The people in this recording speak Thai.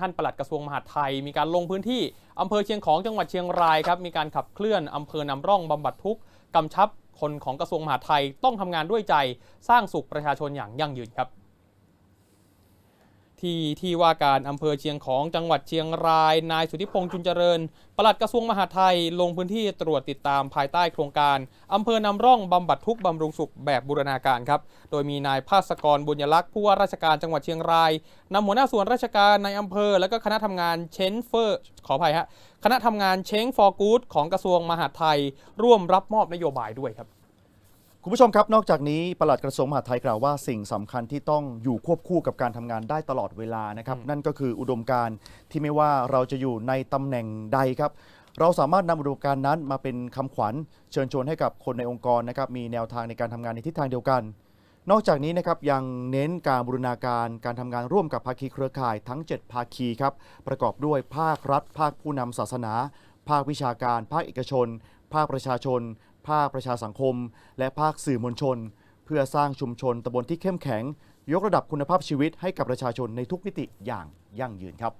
ท่านปลัดกระทรวงมหาดไทย มีการลงพื้นที่อำเภอเชียงของจังหวัดเชียงรายครับมีการขับเคลื่อนอำเภอนำร่องบำบัดทุกข์กำชับคนของกระทรวงมหาดไทยต้องทำงานด้วยใจ สร้างสุขประชาชนอย่างยั่งยืนครับ ที่ที่ว่าการอำเภอเชียงของจังหวัดเชียงราย นายสุทธิพงษ์จุนเจริญ ปลัดกระทรวงมหาดไทยลงพื้นที่ตรวจติดตามภายใต้โครงการอำเภอนำร่องบำบัดทุกบำรุงสุขแบบบูรณาการครับ โดยมีนายภาสกรบุญยลักษณ์ผู้ว่าราชการจังหวัดเชียงรายนำหัวหน้าส่วนราชการในอำเภอ และก็คณะทำงานเชนเฟอร์ขออภัยฮะคณะทำงานเชงฟอร์กูดของกระทรวงมหาดไทย ร่วมรับมอบนโยบายด้วยครับ คุณผู้ชมครับ นอกจากนี้ปลัดกระทรวงมหาดไทยกล่าวว่าสิ่งสำคัญที่ต้องอยู่ควบคู่กับการทำงานได้ตลอดเวลานะครับอืมนั่นก็คืออุดมการณ์ที่ไม่ว่าเราจะอยู่ในตำแหน่งใดครับ เราสามารถนำอุดมการณ์นั้นมาเป็นคำขวัญ เชิญชวนให้กับคนในองค์กรนะครับมีแนวทางในการทำงานในทิศทางเดียวกัน นอกจากนี้นะครับยังเน้นการบูรณาการการทำงานร่วมกับภาคีเครือข่ายทั้ง 7 ภาคีครับประกอบด้วยภาครัฐ ภาคผู้นำศาสนา ภาควิชาการ ภาคเอกชน ภาคประชาชน ภาคประชาสังคม และภาคสื่อมวลชน เพื่อสร้างชุมชนตำบลที่เข้มแข็ง ยกระดับคุณภาพชีวิตให้กับประชาชนในทุกมิติอย่างยั่งยืนครับ